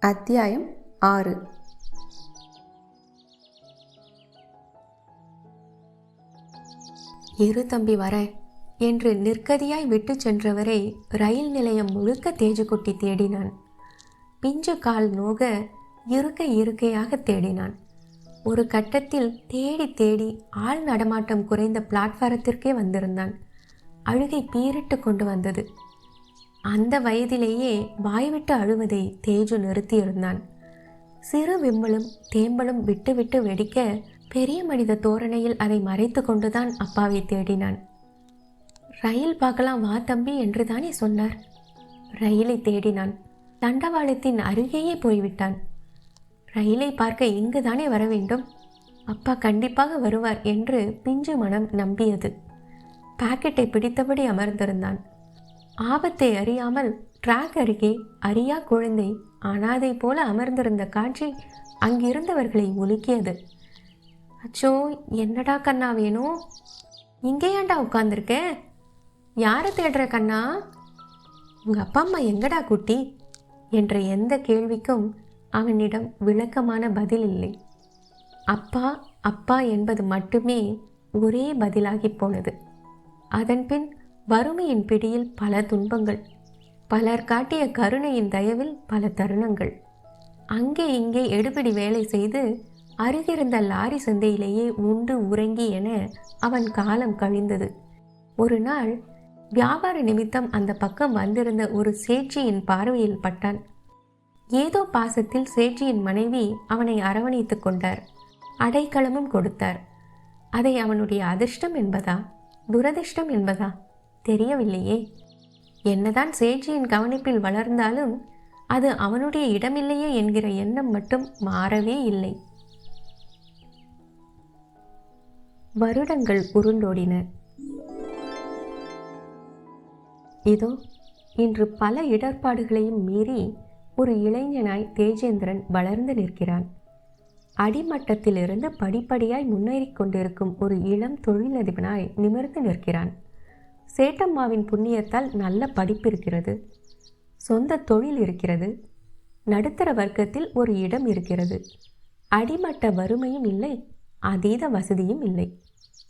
அத்தியாயம் ஆறு. இரு தம்பி வரேன் என்று நிற்கதியாய் விட்டு சென்றவரை ரயில் நிலையம் முழுக்க தேஜுக்குட்டி தேடினான். பிஞ்சு கால் நோக இருக்க இருக்கையாக தேடினான். ஒரு கட்டத்தில் தேடி தேடி ஆள் நடமாட்டம் குறைந்த பிளாட்ஃபாரத்திற்கே வந்திருந்தான். அழுகை பீரிட்டு கொண்டு வந்தது. அந்த வயதிலேயே வாய்விட்டு அழுவதை தேஜு நிறுத்தியிருந்தான். சிறு விம்மலும் தேம்பலும் விட்டு விட்டு வெடிக்க பெரிய மனித தோரணையில் அதை மறைத்து கொண்டுதான் அப்பாவை தேடினான். ரயில் பார்க்கலாம் வா தம்பி என்று தானே சொன்னார். ரயிலை தேடினான். தண்டவாளத்தின் அருகேயே போய்விட்டான். ரயிலை பார்க்க இங்கு தானே வர வேண்டும்? அப்பா கண்டிப்பாக வருவார் என்று பிஞ்சு மனம் நம்பியது. பாக்கெட்டை பிடித்தபடி அமர்ந்திருந்தான். ஆபத்தை அறியாமல் ட்ராக் அருகே அறியா குழந்தை அனாதை போல அமர்ந்திருந்த காட்சி அங்கிருந்தவர்களை உலுக்கியது. அச்சோ என்னடா கண்ணா வேணும் இங்கே ஏன்டா உட்காந்துருக்க யாரை தேடுற கண்ணா? உங்கள் அப்பா அம்மா எங்கடா குட்டி? என்ற எந்த கேள்விக்கும் அவனிடம் விளக்கமான பதில் இல்லை. அப்பா அப்பா என்பது மட்டுமே ஒரே பதிலாகி போனது. அதன்பின் வறுமையின் பிடியில் பல துன்பங்கள். பலர் காட்டிய கருணையின் தயவில் பல தருணங்கள். அங்கே இங்கே எடுபிடி வேலை செய்து அருகிருந்த லாரி சந்தையிலேயே உண்டு உறங்கி என அவன் காலம் கழிந்தது. ஒரு நாள் வியாபார நிமித்தம் அந்த பக்கம் வந்திருந்த ஒரு சேட்சியின் பார்வையில் பட்டான். ஏதோ பாசத்தில் சேட்சியின் மனைவி அவனை அரவணைத்து கொண்டார். அடைக்கலமும் கொடுத்தார். அதை அவனுடைய அதிர்ஷ்டம் என்பதா? துரதிர்ஷ்டம் என்பதா? தெரியவில்லையே. என்னதான் சேஜியின் கவனிப்பில் வளர்ந்தாலும் அது அவனுடைய இடமில்லையே என்கிற எண்ணம் மட்டும் மாறவே இல்லை. வருடங்கள் உருண்டோடின. இதோ இன்று பல இடர்பாடுகளையும் மீறி ஒரு இளைஞனாய் தேஜேந்திரன் வளர்ந்து நிற்கிறான். அடிமட்டத்திலிருந்து படிப்படியாய் முன்னேறிக் கொண்டிருக்கும் ஒரு இளம் தொழிலதிபனாய் நிமிர்ந்து நிற்கிறான். சேட்டம்மாவின் புண்ணியத்தால் நல்ல படிப்பு இருக்கிறது. சொந்த தொழில் இருக்கிறது. நடுத்தர வர்க்கத்தில் ஒரு இடம் இருக்கிறது. அடிமட்ட வறுமையும் இல்லை அதீத வசதியும் இல்லை.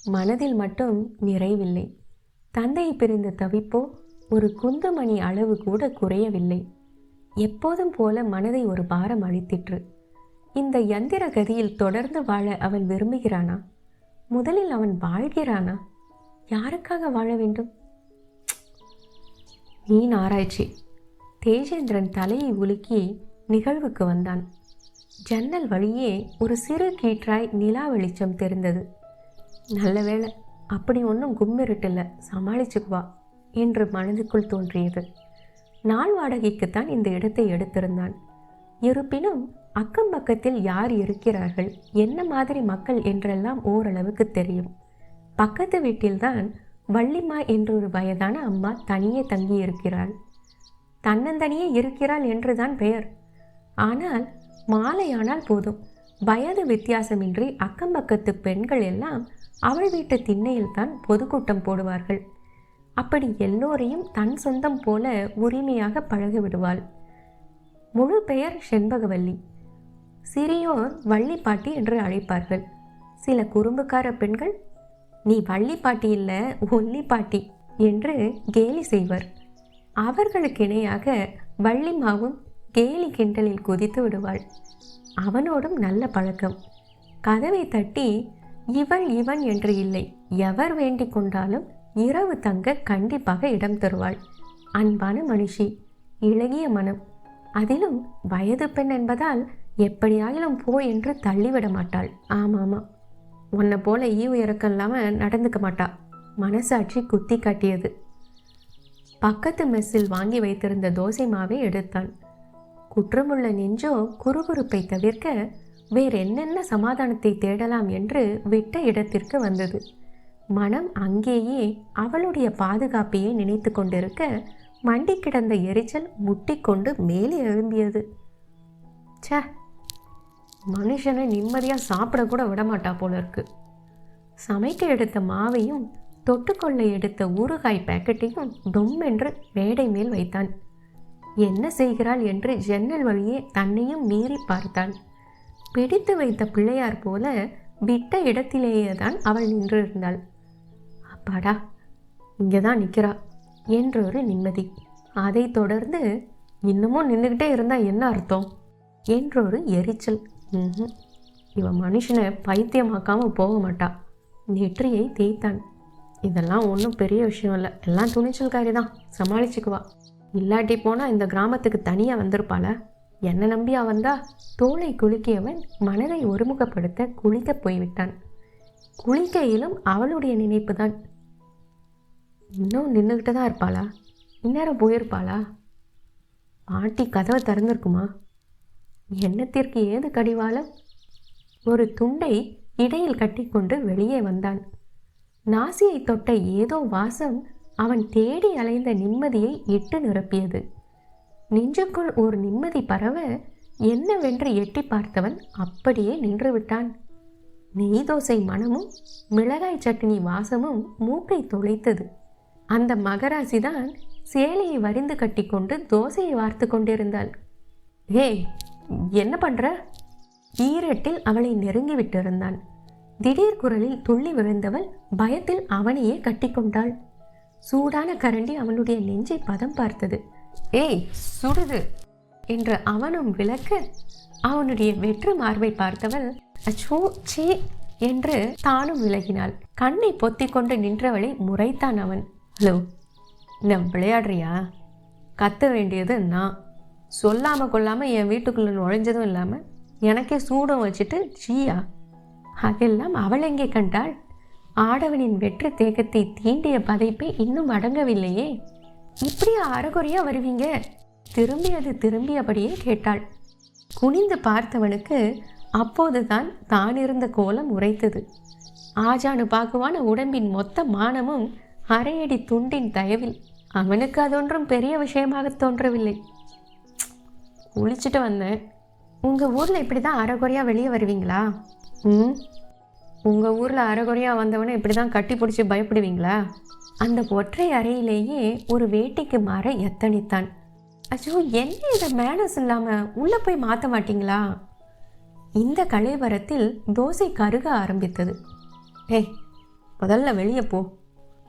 மனதில் மட்டும் நிறைவில்லை. தந்தையை பிரிந்த தவிப்போ ஒரு குந்துமணி அளவு கூட குறையவில்லை. எப்போதும் போல மனதை ஒரு பாரம் அளித்திற்று. இந்த யந்திர கதியில் தொடர்ந்து வாழ அவன் விரும்புகிறானா? முதலில் அவன் வாழ்கிறானா? யாருக்காக வாழ வேண்டும்? மீன் ஆராய்ச்சி தேஜேந்திரன் தலையை உலுக்கி நிகழ்வுக்கு வந்தான். ஜன்னல் வழியே ஒரு சிறு கீற்றாய் நிலா வெளிச்சம் தெரிந்தது. நல்ல வேளை அப்படி ஒன்றும் கும்மிருட்டில்ல சமாளிச்சுக்குவா என்று மனதுக்குள் தோன்றியது. நாள் வாடகைக்குத்தான் இந்த இடத்தை எடுத்திருந்தான். இருப்பினும் அக்கம் பக்கத்தில் யார் இருக்கிறார்கள் என்ன மாதிரி மக்கள் என்றெல்லாம் ஓரளவுக்கு தெரியும். பக்கத்து வீட்டில்தான் வள்ளிமா என்றொரு வயதான அம்மா தனியே தங்கி இருக்கிறாள். தன்னந்தனியே இருக்கிறாள் என்றுதான் பெயர். ஆனால் மாலையானால் போதும். வயது வித்தியாசமின்றி அக்கம் பக்கத்து பெண்கள் எல்லாம் அவள் வீட்டு திண்ணையில்தான் பொதுக்கூட்டம் போடுவார்கள். அப்படி எல்லோரையும் தன் சொந்தம் போல உரிமையாக பழகி விடுவாள் முழு பெயர் செண்பகவல்லி. சிறியோர் வள்ளிப்பாட்டி என்று அழைப்பார்கள். சில குறும்புக்கார பெண்கள் நீ வள்ளிப்பாட்டி இல்லை ஒல்லிப்பாட்டி என்று கேலி செய்வர். அவர்களுக்கு இணையாக வள்ளிமாவும் கேலி கிண்டலில் குதித்து விடுவாள். அவனோடும் நல்ல பழக்கம். கதவை தட்டி இவள் இவன் என்று இல்லை எவர் வேண்டி கொண்டாலும் இரவு தங்க கண்டிப்பாக இடம் தருவாள். அன்பான மனுஷி இளகிய மனம். அதிலும் வயது பெண் என்பதால் எப்படியாயிலும் போ என்று தள்ளிவிட மாட்டாள். ஆமாமா உன்னை போல ஈவு இறக்கம் இல்லாமல் நடந்துக்க மாட்டா. மனசாட்சி குத்தி காட்டியது. பக்கத்து மெஸ்ஸில் வாங்கி வைத்திருந்த தோசை மாவை எடுத்தான். குற்றமுள்ள நெஞ்சோ குறுகுறுப்பை தவிர்க்க வேற என்னென்ன சமாதானத்தை தேடலாம் என்று விட்ட இடத்திற்கு வந்தது. மனம் அங்கேயே அவளுடைய பாதுகாப்பையே நினைத்து கொண்டிருக்க மண்டி கிடந்த எரிச்சல் முட்டிக்கொண்டு மேலே எழும்பியது. ச்சே மனுஷனை நிம்மதியாக சாப்பிடக்கூட விடமாட்டா போல இருக்கு. சமைக்க எடுத்த மாவையும் தொட்டுக்கொள்ள எடுத்த ஊறுகாய் பேக்கெட்டையும் டொம் என்று மேடை மேல் வைத்தான். என்ன செய்கிறாள் என்று ஜன்னல் வழியே தன்னையும் மீறி பார்த்தான் பிடித்து வைத்த பிள்ளையார் போல விட்ட இடத்திலேயே தான் அவள் நின்றிருந்தாள். அப்பாடா இங்கே தான் நிற்கிறா என்றொரு நிம்மதி. அதைத் தொடர்ந்து இன்னமும் நின்றுக்கிட்டே இருந்தால் என்ன அர்த்தம்? என்றொரு எரிச்சல். இவன் மனுஷனை பைத்தியமாக்காமல் போக மாட்டான் நெற்றியை தேய்த்தான். இதெல்லாம் ஒன்றும் பெரிய விஷயம் இல்லை. எல்லாம் துணிச்சல்காரி தான் சமாளிச்சுக்குவா. இல்லாட்டி போனால் இந்த கிராமத்துக்கு தனியாக வந்திருப்பாள. என்னை நம்பியா வந்தா தோலை குலுக்கியவன் மனதை ஒருமுகப்படுத்த குளிக்க போய்விட்டான். குளிக்கையிலும் அவளுடைய நினைப்பு தான் இன்னும் நின்றுக்கிட்டு தான் இருப்பாளா? இந்நேரம் போயிருப்பாளா? பாட்டி கதவை திறந்திருக்குமா? எண்ணத்திற்கு ஏது கடிவாளம் ஒரு துண்டை இடையில் கட்டிக்கொண்டு வெளியே வந்தான். நாசியை தொட்ட ஏதோ வாசம் அவன் தேடி அலைந்த நிம்மதியை இட்டு நிரப்பியது. நெஞ்சுக்குள் ஒரு நிம்மதி பரவ என்னவென்று எட்டி பார்த்தவன் அப்படியே நின்றுவிட்டான். நெய் தோசை மணமும் மிளகாய் சட்னி வாசமும் மூக்கை தொலைத்தது. அந்த மகராசிதான் சேலையை வரிந்து கட்டிக்கொண்டு தோசையை வார்த்து கொண்டிருந்தாள். ஏய் என்ன பண்ணுற ஈரட்டில் அவளை நெருங்கி விட்டிருந்தான். திடீர் குரலில் துள்ளி விழுந்தவள் பயத்தில் அவனையே கட்டிக்கொண்டாள் சூடான கரண்டி அவனுடைய நெஞ்சை பதம் பார்த்தது. ஏய் சுடுது! என்று அவனும் விளக்க அவனுடைய வெற்று மார்பை பார்த்தவள் அச்சோ சே என்று தானும் விலகினாள். கண்ணை பொத்திக்கொண்டு நின்றவளை முறைத்தான் அவன். ஹலோ என்ன விளையாடுறியா? கத்த வேண்டியது நான். சொல்லாமல் கொள்ளாமல் என் வீட்டுக்குள்ள நுழைஞ்சதும் இல்லாமல் எனக்கே சூடம் வச்சுட்டு ஜீயா அதெல்லாம் அவள் எங்கே கண்டாள்? ஆடவனின் வெற்று தேகத்தை தீண்டிய பதைப்பை இன்னும் அடங்கவில்லையே. இப்படியா அறகுறையாக வருவீங்க? திரும்பியது திரும்பியபடியே கேட்டாள். குனிந்து பார்த்தவனுக்கு அப்போதுதான் தான் இருந்த கோலம் உரைத்தது. ஆஜானு பாகுவான உடம்பின் மொத்த மானமும் அரையடி துண்டின் தயவில். அவனுக்கு அதொன்றும் பெரிய விஷயமாக தோன்றவில்லை. குளிச்சுட்டு வந்தேன். உங்கள் ஊரில் இப்படி தான் அரைகுறையாக வெளியே வருவீங்களா? ம்? உங்கள் ஊரில் அரைகுறையாக வந்தவனே இப்படி தான் கட்டி பிடிச்சி பயப்படுவீங்களா? அந்த ஒற்றை அறையிலேயே ஒரு வேட்டிக்கு மாற எத்தனித்தான். அச்சோ என்ன இதை? மேனஸ் இல்லாமல் உள்ளே போய் மாற்ற மாட்டிங்களா? இந்த கலைவரத்தில் தோசை கருக ஆரம்பித்தது. ஏய் முதல்ல வெளியே போ.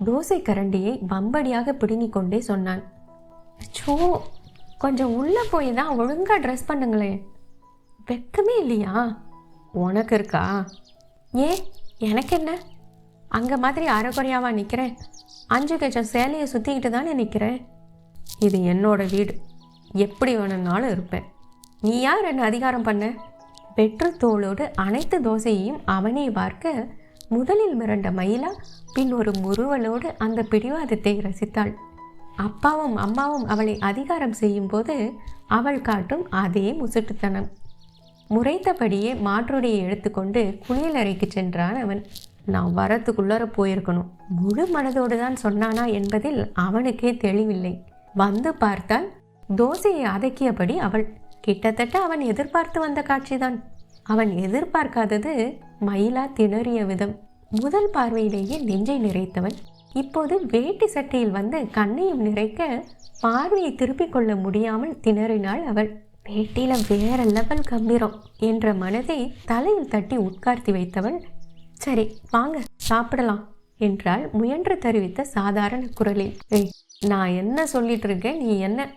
தோசை கரண்டியை வம்படியாக பிடுங்கிக் கொண்டே சொன்னான். அச்சோ கொஞ்சம் உள்ளே போய் தான் ஒழுங்காக ட்ரெஸ் பண்ணுங்களேன். வெக்கமே இல்லையா? உனக்கு இருக்கா? ஏன் எனக்கு என்ன? அங்கே மாதிரி அரைக்குறையாவா நிற்கிறேன் அஞ்சு கச்சம் சேலையை சுற்றிக்கிட்டு தானே நிற்கிறேன் இது என்னோட வீடு. எப்படி வேணும்னாலும் இருப்பேன். நீ யார் என்ன அதிகாரம் பண்ண? வெற்று தோளோடு அனைத்து தோசையையும் அவனே பார்க்க முதலில் மிரண்ட மயிலா பின் ஒரு முருவலோடு அந்த பிடிவாதத்தை ரசித்தாள். அப்பாவும் அம்மாவும் அவளை அதிகாரம் செய்யும்போது அவள் காட்டும் அதே முசுட்டுத்தனம். முறைத்தபடியே மாற்றுடையை எடுத்துக்கொண்டு குளியலறைக்கு சென்றான் அவன். நான் வரத்துக்குள்ளார போயிருக்கணும். முழு மனதோடு தான் சொன்னானா என்பதில் அவனுக்கே தெளிவில்லை. வந்து பார்த்தால் தோசையை அதக்கியபடி அவள். கிட்டத்தட்ட அவன் எதிர்பார்த்து வந்த காட்சிதான். அவன் எதிர்பார்க்காதது மயிலா திணறிய விதம். முதல் பார்வையிலேயே நெஞ்சை நிறைத்தவன். இப்போது வேட்டி சட்டையில் வந்து கண்ணையும் நிறைக்க பார்வையை திருப்பிக் கொள்ள முடியாமல் திணறினாள் அவள். வேட்டியில வேற லெவல் கம்பீரம் என்ற மனதை தலையில் தட்டி உட்கார்த்தி வைத்தவள். சரி வாங்க சாப்பிடலாம் என்றால் முயன்று தெரிவித்த சாதாரண குரலில். ஏய் நான் என்ன சொல்லிட்டு இருக்கேன்? நீ என்ன?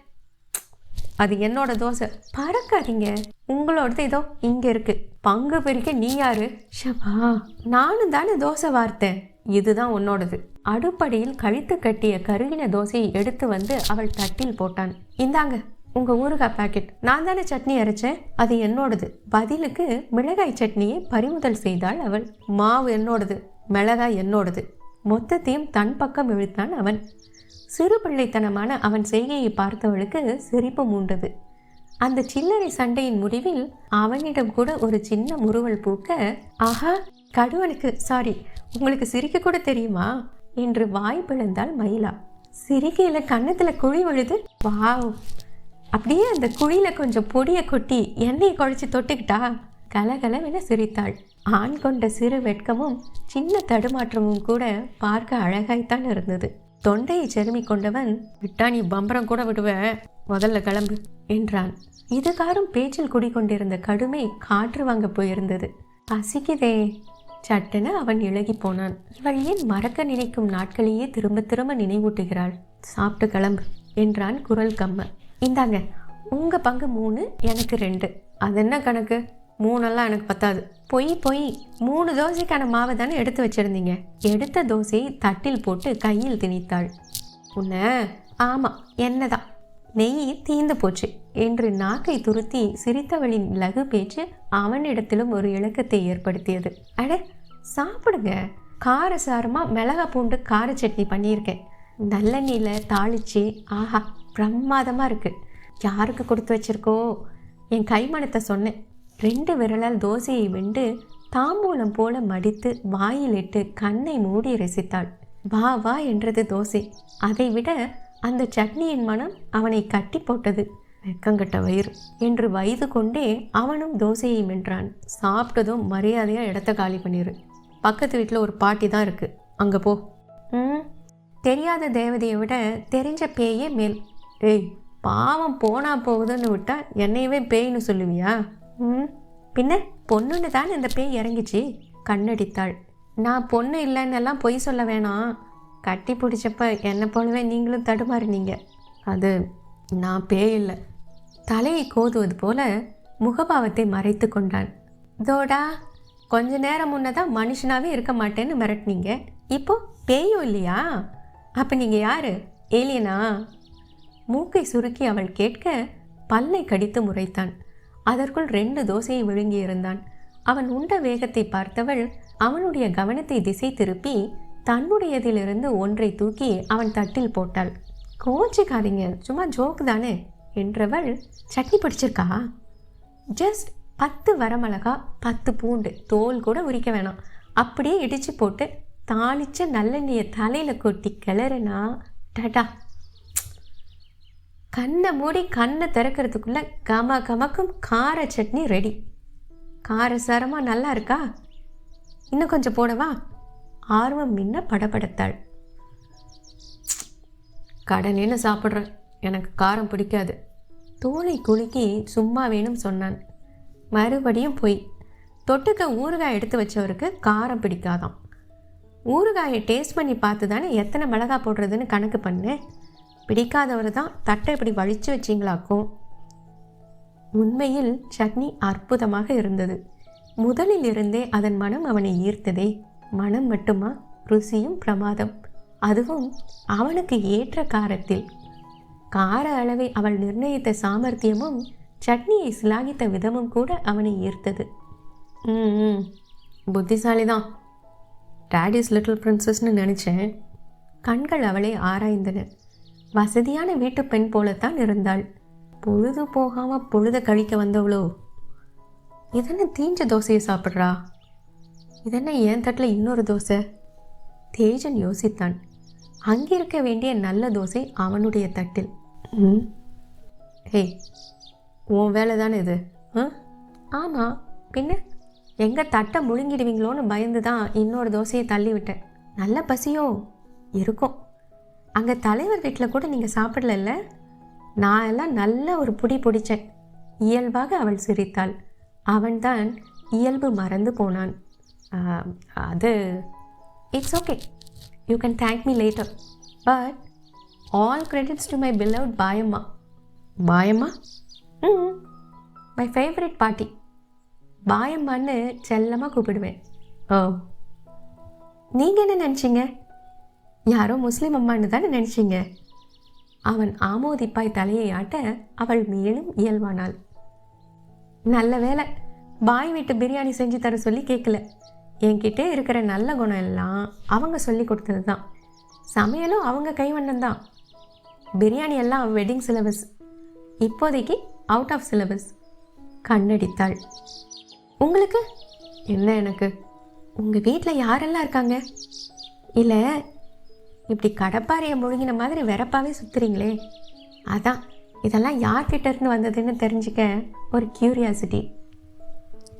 அது என்னோட தோசை. பறக்காதீங்க. உங்களோடது ஏதோ இங்கே இருக்கு. பங்கு பிரிக்க நீ யாரு? ஷபா நானும் தானே தோசை வார்த்தேன். இதுதான் உன்னோடது. அடுப்படியில் கழித்து கட்டிய கருகின தோசையை எடுத்து வந்து அவள் தட்டில் போட்டான். இந்தாங்க உங்க ஊறுகாய் பாக்கெட் நான் தானே சட்னி அரைச்சேன்? அது என்னோடது. பதிலுக்கு மிளகாய் சட்னியை பறிமுதல் செய்தாள் அவள். மாவு என்னோடது மிளகாய் என்னோடது. மொத்தத்தையும் தன் பக்கம் இழுத்தான் அவன். சிறு பிள்ளைத்தனமான அவன் செய்கையை பார்த்தவளுக்கு சிரிப்பு மூண்டது. அந்த சில்லறை சண்டையின் முடிவில் அவனிடம் கூட ஒரு சின்ன முறுவல் பூக்க ஆஹா கடுவனுக்கு சாரி உங்களுக்கு சிரிக்க கூட தெரியுமா? என்று வாய் பிளந்தாள் மயிலா. சிரிக்கையில் கன்னத்தில் குழி விழுது வாவ் அப்படியே அந்த குழியில் கொஞ்சம் பொடியை கொட்டி எண்ணெயை குழைச்சி தொட்டுக்கிட்டா? கலகலவென சிரித்தாள். ஆண் கொண்ட சிறு வெட்கமும் சின்ன தடுமாற்றமும் கூட பார்க்க அழகாய்த்தான் இருந்தது. தொண்டையை செருமி கொண்டவன் விட்டா நீ பம்பரம் கூட விடுவேன் முதல்ல கிளம்பு என்றான். இதுகாரும் பேச்சில் குடிக்கொண்டிருந்த கடுமை காற்று வாங்க போயிருந்தது. பசிக்குதே சட்டென அவன் இழகி போனான். இவள் ஏன் மறக்க நினைக்கும் நாட்களையே திரும்ப திரும்ப நினைவூட்டுகிறாள்? சாப்பிட்டு கிளம்பு என்றான் குரல் கம்ம. இந்தாங்க உங்க பங்கு மூணு எனக்கு ரெண்டு. அது என்ன கணக்கு? மூணெல்லாம் எனக்கு பத்தாது. பொய் பொய். மூணு தோசைக்கான மாவை தானே எடுத்து வச்சிருந்தீங்க? எடுத்த தோசையை தட்டில் போட்டு கையில் திணித்தாள். உன்ன? ஆமாம் என்னதான். நெய் தீந்து போச்சு என்று நாக்கை துருத்தி சிரித்தவளின் லகு பேச்சு அவனிடத்திலும் ஒரு இலக்கத்தை ஏற்படுத்தியது. அட சாப்பிடுங்க. காரசாரமாக மிளகா பூண்டு கார சட்னி பண்ணியிருக்கேன். நல்லெண்ணெயில் தாளிச்சு ஆஹா பிரமாதமாக இருக்குது யாருக்கு கொடுத்து வச்சிருக்கோ? என் கைமணத்தை சொன்னேன். ரெண்டு விரலால் தோசையை வெண்டு தாம்பூலம் போல மடித்து வாயிலிட்டு கண்ணை மூடி ரசித்தாள். வா வா என்றது தோசை. அதை விட அந்த சட்னியின் மனம் அவனை கட்டி போட்டது. வெக்கங்கட்ட வயிறு என்று வயது கொண்டே அவனும் தோசையை மென்றான். சாப்பிட்டதும் மரியாதையாக இடத்த காலி பண்ணிடு பக்கத்து வீட்டில் ஒரு பாட்டி தான் இருக்கு. அங்கே போ. ம். தெரியாத தேவதையை விட தெரிஞ்ச பேயே மேல். ஏய் பாவம் போனா போகுதுன்னு விட்டா என்னையவே பேய்னு சொல்லுவியா? ம். பின்ன பொண்ணுன்னு தான் இந்த பேய் இறங்கிச்சு? கண்ணடித்தாள். நான் பொண்ணு இல்லைன்னெல்லாம் பொய் சொல்ல வேணாம். கட்டி பிடிச்சப்ப என்னை போலவே நீங்களும் தடுமாறினீங்க. அது நான் பேய் இல்லை தலையை கோதுவது போல முகபாவத்தை மறைத்து கொண்டான் தோடா கொஞ்ச நேரம் முன்னதான் மனுஷனாகவே இருக்க மாட்டேன்னு மிரட்டினீங்க. இப்போ பேயும் இல்லையா? அப்போ நீங்கள் யாரு? ஏலியனா? மூக்கை சுருக்கி அவள் கேட்க பல்லை கடித்து முறைத்தான். அதற்குள் ரெண்டு தோசையை விழுங்கியிருந்தான். அவன் உண்ட வேகத்தை பார்த்தவள் அவனுடைய கவனத்தை திசை திருப்பி தன்னுடையதிலிருந்து ஒன்றை தூக்கி அவன் தட்டில் போட்டாள். கோச்சிக்காதீங்க சும்மா ஜோக் தானே என்றவள் சட்னி பிடிச்சிருக்கா? ஜஸ்ட் பத்து வரமிளகா பத்து பூண்டு தோல் கூட உரிக்க வேணாம். அப்படியே இடித்து போட்டு தாளிச்ச நல்லெண்ணெயை தலையில் கொட்டி கிளறுனா டடா. கண்ணை மூடி கண்ணை திறக்கிறதுக்குள்ள கம கமக்கும் கார சட்னி ரெடி காரசாரமாக நல்லா இருக்கா? இன்னும் கொஞ்சம் போடவா? ஆர்வம் மின்ன படபடத்தாள். கடனேன்னு சாப்பிட்றேன் எனக்கு காரம் பிடிக்காது. தோலை குலுக்கி சும்மா வேணும் சொன்னான். மறுபடியும் போய் தொட்டுக்க ஊறுகாய் எடுத்து வச்சவருக்கு காரம் பிடிக்காதாம். ஊறுகாயை டேஸ்ட் பண்ணி பார்த்து தானே எத்தனை மிளகா போடுறதுன்னு கணக்கு பண்ணேன் பிடிக்காதவர் தான் தட்டை இப்படி வலிச்சு வச்சிங்களாக்கும். உண்மையில் சட்னி அற்புதமாக இருந்தது. முதலில் இருந்தே அதன் மனம் அவனை ஈர்த்ததே. மனம் மட்டுமா? ருசியும் பிரமாதம். அதுவும் அவனுக்கு ஏற்ற காரத்தில். கார அளவை அவள் நிர்ணயித்த சாமர்த்தியமும் சட்னியை சிலாகித்த விதமும் கூட அவனை ஈர்த்தது. ம் ம், புத்திசாலி தான் டேடிஸ் லிட்டில் பிரின்சஸ்னு நினச்சேன். கண்கள் அவளை ஆராய்ந்தன. வசதியான வீட்டு பெண் போலத்தான் இருந்தாள். பொழுது போகாமல் பொழுத கழிக்க வந்தவளோ? இதென்ன தீஞ்ச தோசையை சாப்பிட்றா? இதென்ன என் தட்டில் இன்னொரு தோசை? தேஜன் யோசித்தான். அங்கிருக்க வேண்டிய நல்ல தோசை அவனுடைய தட்டில். ம். ஹே உன் வேலை தானே இது? ஆ? ஆமாம் பின்ன? எங்கே தட்டை முழுங்கிடுவீங்களோன்னு பயந்து தான் இன்னொரு தோசையை தள்ளிவிட்டேன். நல்ல பசியோ? இருக்கும். அங்கே தலைவர் வீட்டில் கூட நீங்கள் சாப்பிடல நான் எல்லாம் நல்ல ஒரு புடி பிடிச்சேன். இயல்பாக அவள் சிரித்தாள். அவன்தான் இயல்பு மறந்து போனான். Uh, அது it's okay you can thank me later but all credits to my beloved Payamma Payamma ம் மை ஃபேவரட் பாட்டி பாயம்மான்னு செல்லமாக கூப்பிடுவேன். ஓ. நீங்கள் என்ன நினச்சிங்க? யாரோ முஸ்லீம் அம்மான்னு தானே நினச்சிங்க? அவன் ஆமோதிப்பாய் தலையை ஆட்ட அவள் மேலும் இயல்பானாள். நல்ல வேலை பாய் வீட்டு பிரியாணி செஞ்சு தர சொல்லி கேட்கல என்கிட்ட இருக்கிற நல்ல குணம் எல்லாம் அவங்க சொல்லி கொடுத்தது தான் சமையலும் அவங்க கைவண்ணம் தான் பிரியாணி எல்லாம் வெட்டிங் சிலபஸ் இப்போதைக்கு அவுட் ஆஃப் சிலபஸ் கண்ணடித்தாள். உங்களுக்கு? என்ன எனக்கு? உங்கள் வீட்டில் யாரெல்லாம் இருக்காங்க? இல்லை இப்படி கடப்பாறையை முழுங்கின மாதிரி வெறப்பாகவே சுற்றுறீங்களே அதான் இதெல்லாம் யார்கிட்ட இருந்து வந்ததுன்னு தெரிஞ்சுக்க ஒரு curiosity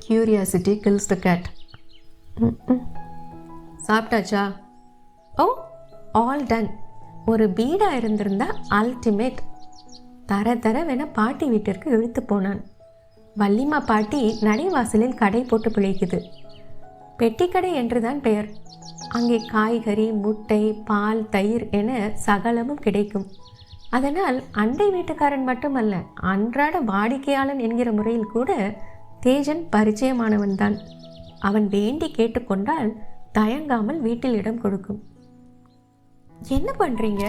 curiosity kills the cat சாப்பிட்டாச்சா? ஓ ஆல் டன் ஒரு பீடா இருந்திருந்தா அல்டிமேட் தர தர வேணா பாட்டி வீட்டிற்கு இழுத்து போனான். வள்ளிமா பாட்டி நடைவாசலில் கடை போட்டு பிழைக்குது. பெட்டிக்கடை என்றுதான் பெயர். அங்கே காய்கறி முட்டை பால் தயிர் என சகலமும் கிடைக்கும். அதனால் அண்டை வீட்டுக்காரன் மட்டுமல்ல அன்றாட வாடிக்கையாளன் என்கிற முறையில் கூட தேஜன் பரிச்சயமானவன்தான். அவன் வேண்டி கேட்டுக்கொண்டால் தயங்காமல் வீட்டில் இடம் கொடுக்கும். என்ன பண்ணுறீங்க